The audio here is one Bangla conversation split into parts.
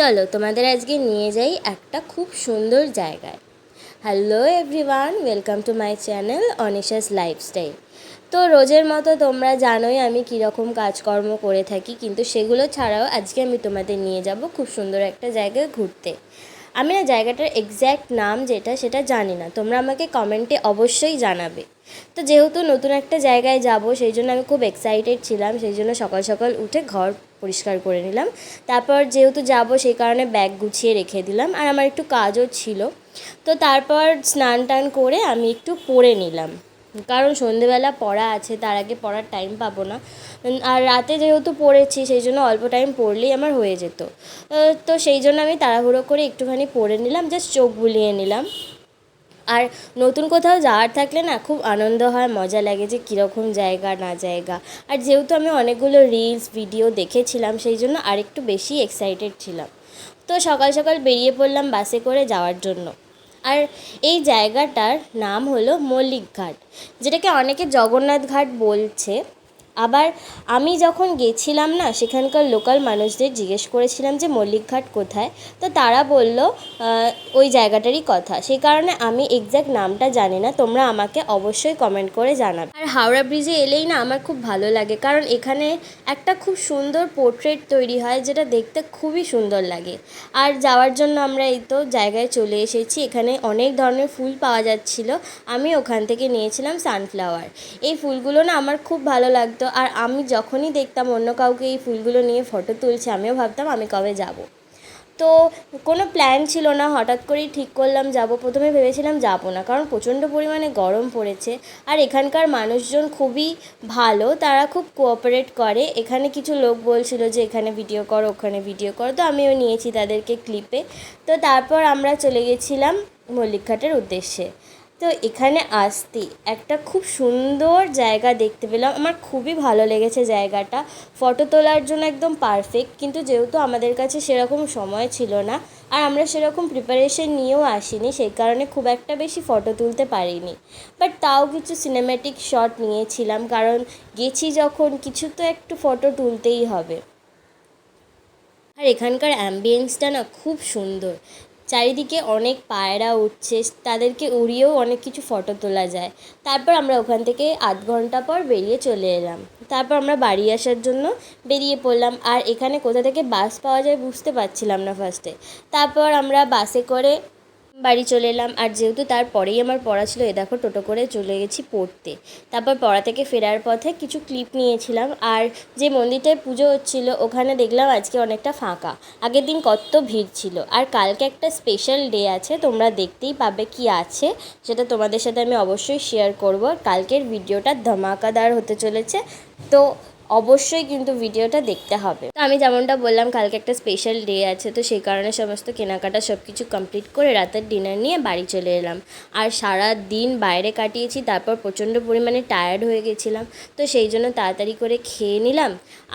চলো তোমাদের আজকে নিয়ে যাই একটা খুব সুন্দর জায়গায়। Hello everyone welcome to my channel Anisha's lifestyle তো রোজের মতো তোমরা জানোই আমি কীরকম কাজকর্ম করে থাকি, কিন্তু সেগুলো ছাড়াও আজকে আমি তোমাদের নিয়ে যাব খুব সুন্দর একটা জায়গায় ঘুরতে। আমি না জায়গাটার এক্স্যাক্ট নাম যেটা সেটা জানি না। তোমরা আমাকে কমেন্টে অবশ্যই জানাবে। তো যেহেতু নতুন একটা জায়গায় যাব, সেই জন্য আমি খুব এক্সাইটেড ছিলাম, সেই জন্য সকাল সকাল উঠে ঘর পরিষ্কার করে নিলাম। তারপর যেহেতু যাব, সেই কারণে ব্যাগ গুছিয়ে রেখে দিলাম। আর আমার একটু কাজও ছিল। তো তারপর স্নান টান করে আমি একটু পরে নিলাম। কারণ সন্ধেবেলা পড়া আছে, তার আগে পড়ার টাইম পাবো না। আর রাতে যেহেতু পড়েছি, সেই জন্য অল্প টাইম পড়লেই আমার হয়ে যেত। তো সেই জন্য আমি তাড়াহুড়ো করে একটুখানি পড়ে নিলাম জাস্ট চোখ বুলিয়ে নিলাম। আর নতুন কোথাও যাওয়ার থাকলে না, খুব আনন্দ হয়, মজা লাগে যে কীরকম জায়গা, না জায়গা। আর যেহেতু আমি অনেকগুলো রিলস ভিডিও দেখেছিলাম, সেই জন্য আরেকটু বেশি এক্সাইটেড ছিলাম। তো সকাল সকাল বেরিয়ে পড়লাম বাসে করে যাওয়ার জন্য। আর এই জায়গাটার নাম হলো মল্লিক ঘাট যেটাকে অনেকে জগন্নাথ ঘাট বলছে। আবার আমি যখন গেছিলাম না, সেখানকার লোকাল মানুষদের জিজ্ঞেস করেছিলাম যে, মল্লিকঘাট কোথায়? তো তারা বলল ওই জায়গাটারই কথা। সেই কারণে আমি এক্স্যাক্ট নামটা জানি না, তোমরা আমাকে অবশ্যই কমেন্ট করে জানাবে। আর হাওড়া ব্রিজে এলেই না, আমার খুব ভালো লাগে। কারণ এখানে একটা খুব সুন্দর পোর্ট্রেট তৈরি হয়, যেটা দেখতে খুবই সুন্দর লাগে। আর যাওয়ার জন্য আমরা এই তো জায়গায় চলে এসেছি। এখানে অনেক ধরনের ফুল পাওয়া যাচ্ছিল। আমি ওখান থেকে নিয়েছিলাম সানফ্লাওয়ার এই ফুলগুলো না, আমার খুব ভালো লাগতো। আর আমি যখনই দেখতাম অন্য কাউকে এই ফুলগুলো নিয়ে ফটো তুলছে, আমিও ভাবতাম আমি কবে যাব। তো কোনো প্ল্যান ছিল না, হঠাৎ করেই ঠিক করলাম যাব। প্রথমে ভেবেছিলাম যাব না, কারণ প্রচণ্ড পরিমাণে গরম পড়েছে। আর এখানকার মানুষজন খুবই ভালো, তারা খুব কোঅপারেট করে। এখানে কিছু লোক বলছিল যে, এখানে ভিডিও করো, ওখানে ভিডিও করো। তো আমিও নিয়েছি তাদেরকে ক্লিপে তো তারপর আমরা চলে গেছিলাম মল্লিকঘাটের উদ্দেশ্যে। তো এখানে আসতে একটা খুব সুন্দর জায়গা দেখতে পেলাম। আমার খুবই ভালো লেগেছে জায়গাটা। ফটো তোলার জন্য একদম পারফেক্ট কিন্তু যেহেতু আমাদের কাছে সেরকম সময় ছিল না, আর আমরা সেরকম প্রিপারেশন নিয়েও আসিনি, সেই কারণে খুব একটা বেশি ফটো তুলতে পারিনি। বাট তাও কিছু সিনেম্যাটিক শট নিয়েছিলাম, কারণ গেছি যখন কিছু তো একটু ফটো তুলতেই হবে। আর এখানকার অ্যাম্বিয়েন্সটা না খুব সুন্দর। চারিদিকে অনেক পায়রা উঠছে, তাদেরকে উড়িয়েও অনেক কিছু ফটো তোলা যায়। তারপর আমরা ওখান থেকে আধ ঘণ্টা পর বেরিয়ে চলে এলাম। তারপর আমরা বাড়ি আসার জন্য বেরিয়ে পড়লাম। আর এখানে কোথা থেকে বাস পাওয়া যায় বুঝতে পারছিলাম না ফার্স্টে তারপর আমরা বাসে করে বাড়ি চলে এলাম। আর যেহেতু তারপরেই আমার পড়া ছিল, এ দেখো টোটো করে চলে গেছি পড়তে। তারপর পড়া থেকে ফেরার পথে কিছু ক্লিপ নিয়েছিলাম। আর যে মন্দিরটায় পুজো হচ্ছিল, ওখানে দেখলাম আজকে অনেকটা ফাঁকা। আগের দিন কত ভিড় ছিল। আর কালকে একটা স্পেশাল ডে আছে, তোমরা দেখতেই পাবে কি আছে। সেটা তোমাদের সাথে আমি অবশ্যই শেয়ার করব। কালকের ভিডিওটা ধমাকাদার হতে চলেছে। তো অবশ্যই কিন্তু ভিডিওটা দেখতে হবে। আমি যেমনটা বললাম, কালকে একটা স্পেশাল ডে আছে, তো সেই কারণে সমস্ত কেনাকাটা সব কিছু কমপ্লিট করে রাতের ডিনার নিয়ে বাড়ি চলে এলাম। আর সারা দিন বাইরে কাটিয়েছি, তারপর প্রচণ্ড পরিমাণে টায়ার্ড হয়ে গেছিলাম, তো সেই জন্য তাড়াতাড়ি করে খেয়ে নিলাম।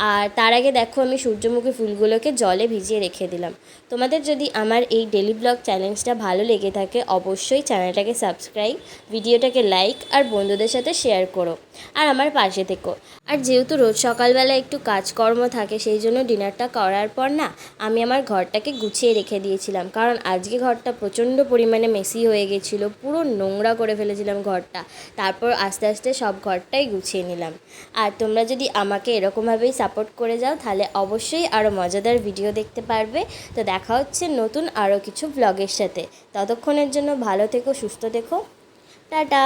আর তার আগে দেখো, আমি সূর্যমুখী ফুলগুলোকে জলে ভিজিয়ে রেখে দিলাম। তোমাদের যদি আমার এই ডেলি ব্লগ চ্যালেঞ্জটা ভালো লেগে থাকে, অবশ্যই চ্যানেলটাকে সাবস্ক্রাইব ভিডিওটাকে লাইক আর বন্ধুদের সাথে শেয়ার করো। আর আমার পাশে থেকো। আর যেহেতু রোজ সকালবেলা একটু কাজকর্ম থাকে, সেই জন্য ডিনারটা করার পর না, আমি আমার ঘরটাকে গুছিয়ে রেখে দিয়েছিলাম। কারণ আজকে ঘরটা প্রচণ্ড পরিমাণে মেসি হয়ে গেছিল, পুরো নোংরা করে ফেলেছিলাম ঘরটা। তারপর আস্তে আস্তে সব ঘরটাই গুছিয়ে নিলাম। আর তোমরা যদি আমাকে এরকমভাবেই সাপোর্ট করে যাও, তাহলে অবশ্যই আরও মজাদার ভিডিও দেখতে পারবে। তো দেখা হচ্ছে নতুন আরও কিছু ব্লগের সাথে। ততক্ষণের জন্য ভালো থেকো, সুস্থ থেকো। টাটা!